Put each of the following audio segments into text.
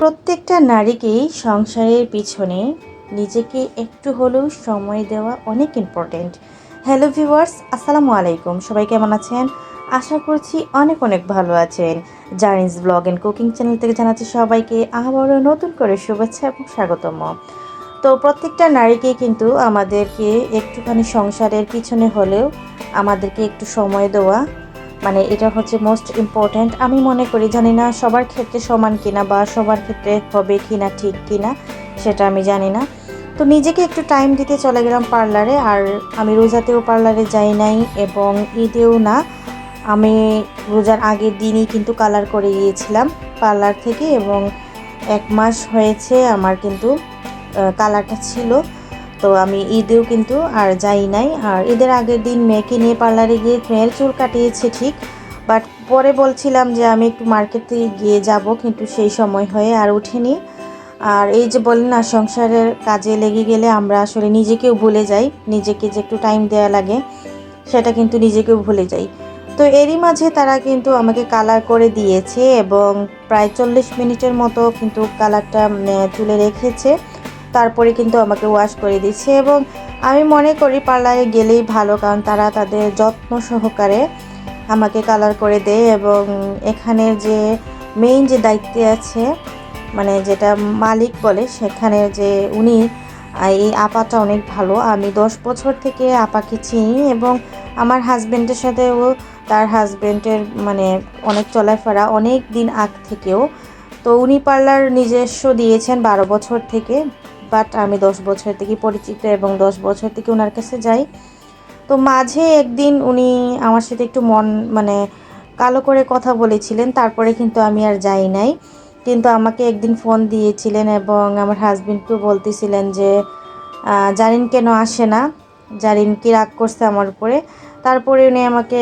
প্রত্যেকটা নারীকেই সংসারের পিছনে নিজেকে একটু হলেও সময় দেওয়া অনেক ইম্পর্টেন্ট হ্যালো ভিউয়ার্স আসসালামু আলাইকুম। সবাই কেমন আছেন? আশা করছি অনেক অনেক ভালো আছেন। Journeys blog and cooking channel থেকে জানাচ্ছি সবাইকে আবারও নতুন করে শুভেচ্ছা এবং স্বাগতম। তো প্রত্যেকটা নারীকে কিন্তু আমাদেরকে একটুখানি সংসারের পিছনে হলেও আমাদেরকে একটু সময় দেওয়া মানে এটা হচ্ছে মোস্ট ইম্পর্ট্যান্ট আমি মনে করি, জানি না সবার ক্ষেত্রে সমান কিনা বা সবার ক্ষেত্রে হবে কিনা, ঠিক কিনা, সেটা আমি জানি না। তো নিজেকে একটু টাইম দিতে চলে গেলাম পার্লারে আর আমি রোজাতেও পার্লারে যাই নাই এবং ঈদেও না। আমি রোজার আগের দিনই কিন্তু কালার করে গিয়েছিলাম পার্লার থেকে এবং এক মাস হয়েছে আমার কিন্তু কালারটা ছিল। তো আমি ঈদেও কিন্তু আর যাই নাই। আর ঈদের আগের দিন মেয়েকে নিয়ে পার্লারে গিয়ে মেয়ের চুল কাটিয়েছে ঠিক। বাট পরে বলছিলাম যে আমি একটু মার্কেটে গিয়ে যাব, কিন্তু সেই সময় হয়ে আর উঠিনি আর এই যে বলেন না, সংসারের কাজে লেগে গেলে আমরা আসলে নিজেকেও ভুলে যাই। নিজেকে যে একটু টাইম দেওয়া লাগে, সেটা কিন্তু নিজেকেও ভুলে যাই। তো এরই মাঝে তারা কিন্তু আমাকে কালার করে দিয়েছে এবং প্রায় চল্লিশ মিনিটের মতো কিন্তু কালারটা তুলে রেখেছে। তারপরে কিন্তু আমাকে ওয়াশ করে দিচ্ছে এবং আমি মনে করি পার্লারে গেলেই ভালো, কারণ তারা তাদের যত্ন সহকারে আমাকে কালার করে দেয় এবং এখানের যে মেইন যে দায়িত্বে আছে মানে যেটা মালিক বলে, সেখানে যে উনি এই আপাটা অনেক ভালো। আমি দশ বছর থেকে আপাকে চিনি এবং আমার হাজব্যান্ডের সাথেও তার হাজব্যান্ডের মানে অনেক চলাফেরা অনেক দিন আগ থেকেও। তো উনি পার্লার নিজস্ব দিয়েছেন বারো বছর থেকে। বাট আমি দশ বছর থেকে পরিচিত এবং দশ বছর থেকে ওনার কাছে যাই। তো মাঝে একদিন উনি আমার সাথে একটু মন মানে কালো করে কথা বলেছিলেন, তারপরে কিন্তু আমি আর যাই নাই। কিন্তু আমাকে একদিন ফোন দিয়েছিলেন এবং আমার হাজব্যান্ডকেও বলতেছিলেন যে জারিন কেন আসে না? জারিন কি রাগ করছে আমার উপরে? তারপরে উনি আমাকে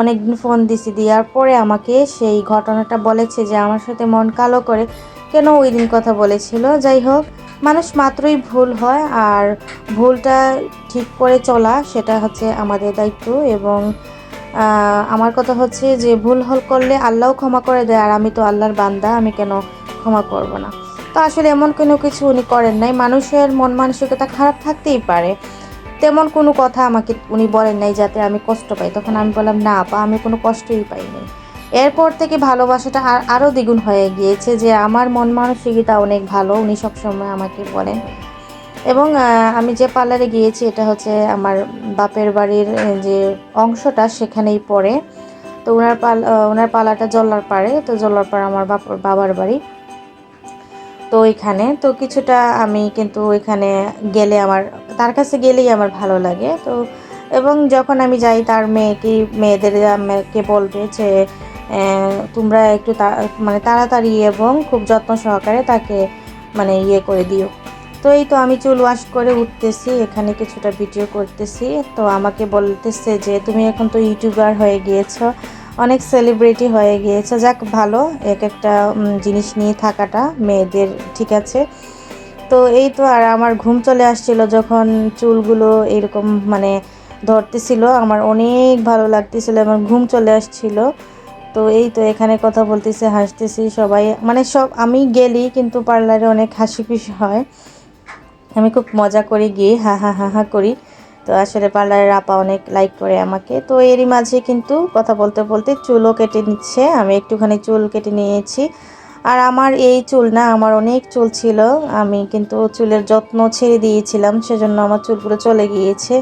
অনেকদিন ফোন দিছি, দেওয়ার পরে আমাকে সেই ঘটনাটা বলেছে যে, আমার সাথে মন কালো করে কেন ওই দিন কথা বলেছিল? যাই হোক মানুষ মাত্রই ভুল হয় আর ভুলটা ঠিক করে চলা সেটা হচ্ছে আমাদের দায়িত্ব এবং আমার কথা হচ্ছে যে ভুল হল করলে আল্লাহও ক্ষমা করে দেয় আর আমি তো আল্লাহর বান্দা, আমি কেন ক্ষমা করব না? তো আসলে এমন কোনো কিছু উনি করেন নাই। মানুষের মন মানসিকতা খারাপ থাকতেই পারে। তেমন কোনো কথা আমাকে উনি বলেন নাই যাতে আমি কষ্ট পাই। তখন আমি বললাম, না আপা, আমি কোনো কষ্টই পাইনি। এরপর থেকে ভালোবাসাটা আর আরও দ্বিগুণ হয়ে গিয়েছে যে আমার মন মানসিকতা অনেক ভালো, উনি সবসময় আমাকে বলেন। এবং আমি যে পার্লারে গিয়েছি, এটা হচ্ছে আমার বাপের বাড়ির যে অংশটা সেখানেই পড়ে। তো ওনার পাল ওনার পালাটা জল্লার পাড়ে, তো জল্লার পাড়ে আমার বাবার বাড়ি। তো ওইখানে, তো কিছুটা আমি কিন্তু ওইখানে গেলে আমার, তার কাছে গেলেই আমার ভালো লাগে। তো, এবং যখন আমি যাই, তার মেয়েকে, মেয়েদের মেয়েকে বলবে যে তোমরা একটু মানে তাড়াতাড়ি এবং খুব যত্ন সহকারে তাকে মানে ইয়ে করে দিও। তো এই তো আমি চুল ওয়াশ করে উঠতেছি, এখানে কিছুটা ভিডিও করতেছি। তো আমাকে বলতেছে যে, তুমি এখন তো ইউটিউবার হয়ে গিয়েছো, অনেক সেলিব্রিটি হয়ে গিয়েছে। যাক, ভালো, এক একটা জিনিস নিয়ে থাকাটা মেয়েদের ঠিক আছে। তো এই তো আর আমার ঘুম চলে আসছিল যখন চুলগুলো এরকম মানে ধরতেছিল। আমার অনেক ভালো লাগতেছিল আমার ঘুম চলে আসছিল। তো এই তো এখানে কথা বলতেছে, হাসতেছি সবাই। মানে সব, আমি গেলি কিন্তু পার্লারে অনেক হাসি খুশি হয়। আমি খুব মজা করি, গিয়ে হা হা হা হা করি। তো আসলে পার্লারের আপা অনেক লাইক করে আমাকে। তো এরই মাঝে কিন্তু কথা বলতে বলতে চুলও কেটে নিচ্ছে, আমি একটুখানি চুল কেটে নিয়েছি। আর আমার এই চুল না, আমার অনেক চুল ছিল। আমি কিন্তু চুলের যত্ন ছেড়ে দিয়েছিলাম, সেজন্য আমার চুলগুলো চলে গিয়েছে।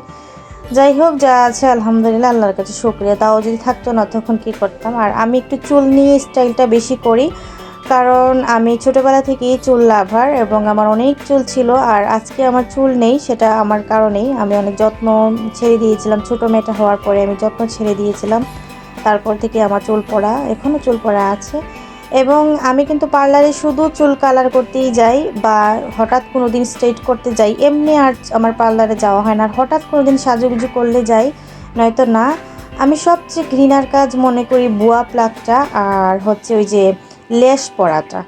যাই হোক যা আছে আলহামদুলিল্লাহ, আল্লাহর কাছে শুক্রিয়া। তাও যদি থাকতো না, তখন কি করতাম? আর আমি একটু চুল নিয়ে স্টাইলটা বেশি করি, কারণ আমি ছোটোবেলা থেকেই চুল লাভার এবং আমার অনেক চুল ছিল, আর আজকে আমার চুল নেই, সেটা আমার কারণেই। আমি অনেক যত্ন ছেড়ে দিয়েছিলাম, ছোটো মেয়েটা হওয়ার পরে আমি যত্ন ছেড়ে দিয়েছিলাম। তারপর থেকে আমার চুল পড়া এখনও চুল পড়া আছে। এবং আমি কিন্তু পার্লারে শুধু চুল কালার করতেই যাই বা হঠাৎ কোনো দিন স্ট্রেট করতে যাই, এমনি আর আমার পার্লারে যাওয়া হয় না। আর হঠাৎ কোনো দিন সাজুগুজু করলে যাই, নয়তো না। আমি সবচেয়ে ঘৃণার কাজ মনে করি বুয়া প্লাকটা আর হচ্ছে ওই যে লেস পরাটা।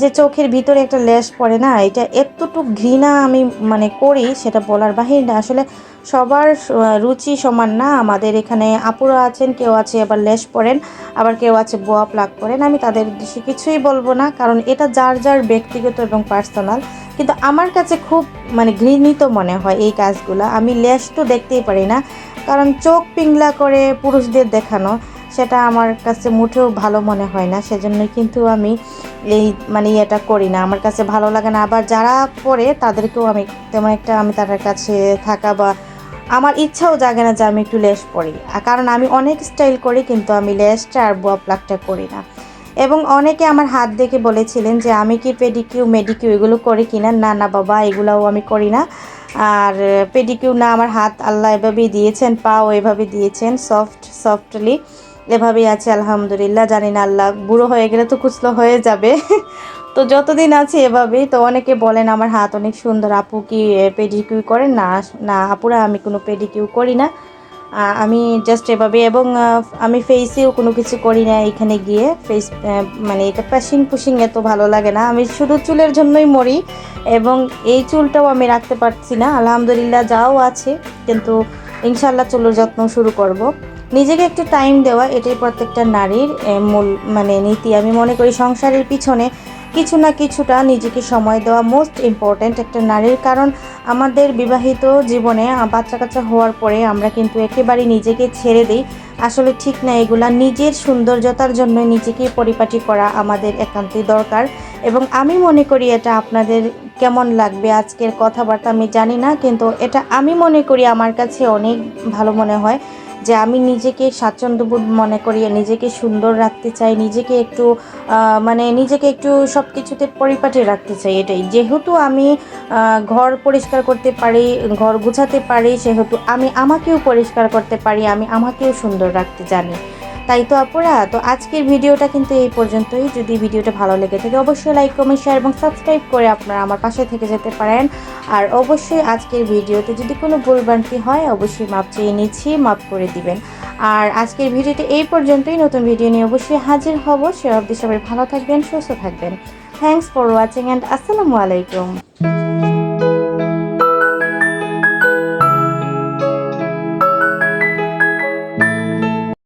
যে চোখের ভিতরে একটা লেশ পড়ে না, এটা এতটুকু ঘৃণা আমি মানে করি সেটা বলার বাহির না। আসলে সবার রুচি সমান না। আমাদের এখানে আপুরা আছেন, কেউ আছে আবার লেশ পরেন আবার কেউ আছে বোয়া প্লাক করেন। আমি তাদের উদ্দেশ্যে কিছুই বলব না, কারণ এটা যার যার ব্যক্তিগত এবং পার্সোনাল। কিন্তু আমার কাছে খুব মানে ঘৃণিত মনে হয় এই কাজগুলো। আমি লেশ তো দেখতেই পারি না, কারণ চোখ পিংলা করে পুরুষদের দেখানো। সেটা আমার কাছে মুঠেও ভালো মনে হয় না। সেজন্য কিন্তু আমি এই মানে এটা করি না। আমার কাছে ভালো লাগে না। আবার যারা পরে তাদেরকেও আমি তেমন একটা আমি তাদের কাছে থাকা বা আমার ইচ্ছাও জাগে না যে আমি একটু লেস পরি কারণ আমি অনেক স্টাইল করি কিন্তু আমি লেসটা আর বোয়া প্লাকটা করি না। এবং অনেকে আমার হাত দেখে বলেছিলেন যে, আমি কি পেডিকিউ মেডিকিউ এগুলো করি কিনা না? না বাবা, এগুলাও আমি করি না। আর পেডিকিউ না আমার হাত আল্লাহ এভাবেই দিয়েছেন, পাও এভাবে দিয়েছেন সফট সফটলি এভাবেই আছে, আলহামদুলিল্লাহ, জানি না আল্লাহ, বুড়ো হয়ে গেলে তো কুচলো হয়ে যাবে। তো যতদিন আছে এভাবেই, তো অনেকে বলেন, আমার হাত অনেক সুন্দর, আপু কি পেডিকিউ করেন? না না, আপুরা, আমি কোনো পেডিকিউ করি না। আমি জাস্ট এভাবে এবং আমি ফেসেও কোনো কিছু করি না এখানে গিয়ে। ফেস মানে এটা প্যাশিং পুশিং এত ভালো লাগে না। আমি শুধু চুলের জন্যই মরি, এবং এই চুলটাও আমি রাখতে পারছি না। আলহামদুলিল্লাহ, যাও আছে, কিন্তু ইনশাল্লাহ চুলের যত্ন শুরু করব। নিজেকে একটু টাইম দেওয়া, এটাই প্রত্যেকটা নারীর মূল মানে নীতি। আমি মনে করি সংসারের পিছনে কিছু না কিছুটা নিজেকে সময় দেওয়া মোস্ট ইম্পর্ট্যান্ট একটা নারীর। কারণ আমাদের বিবাহিত জীবনে বাচ্চা কাচ্চা হওয়ার পরে আমরা কিন্তু একেবারে নিজেকে ছেড়ে দিই। আসলে ঠিক না, এগুলা নিজের সৌন্দর্যতার জন্য নিজেকে পরিপাটি করা আমাদের একান্তই দরকার। এবং আমি মনে করি এটা আপনাদের কেমন লাগবে? আজকের কথাবার্তা আমি জানি না, কিন্তু এটা আমি মনে করি আমার কাছে অনেক ভালো মনে হয়। যে আমি নিজেকে স্বাচ্ছন্দ্যবোধ মনে করি, নিজেকে সুন্দর রাখতে চাই, নিজেকে একটু মানে নিজেকে একটু সব কিছুতে পরিপাটি রাখতে চাই, এটাই। যেহেতু আমি ঘর পরিষ্কার করতে পারি, ঘর গুছাতে পারি, সেহেতু আমি আমাকেও পরিষ্কার করতে পারি, আমি আমাকেও সুন্দর রাখতে জানি। তাই তো আপুরা, তো আজকের ভিডিওটা কিন্তু এই পর্যন্তই। যদি ভিডিওটা ভালো লেগে থাকে, অবশ্যই লাইক কমেন্ট শেয়ার এবং সাবস্ক্রাইব করে আপনারা আমার পাশে থেকে যেতে পারেন। আর অবশ্যই আজকের ভিডিওতে যদি কোনো ভুলভ্রান্তি হয়, অবশ্যই মাপ চেয়ে নিচ্ছি, মাপ করে দিবেন। আর আজকের ভিডিওটি এই পর্যন্তই। নতুন ভিডিও নিয়ে অবশ্যই হাজির হব। সে অবধি সবাই ভালো থাকবেন, সুস্থ থাকবেন। থ্যাংকস ফর ওয়াচিং অ্যান্ড আসসালামু আলাইকুম।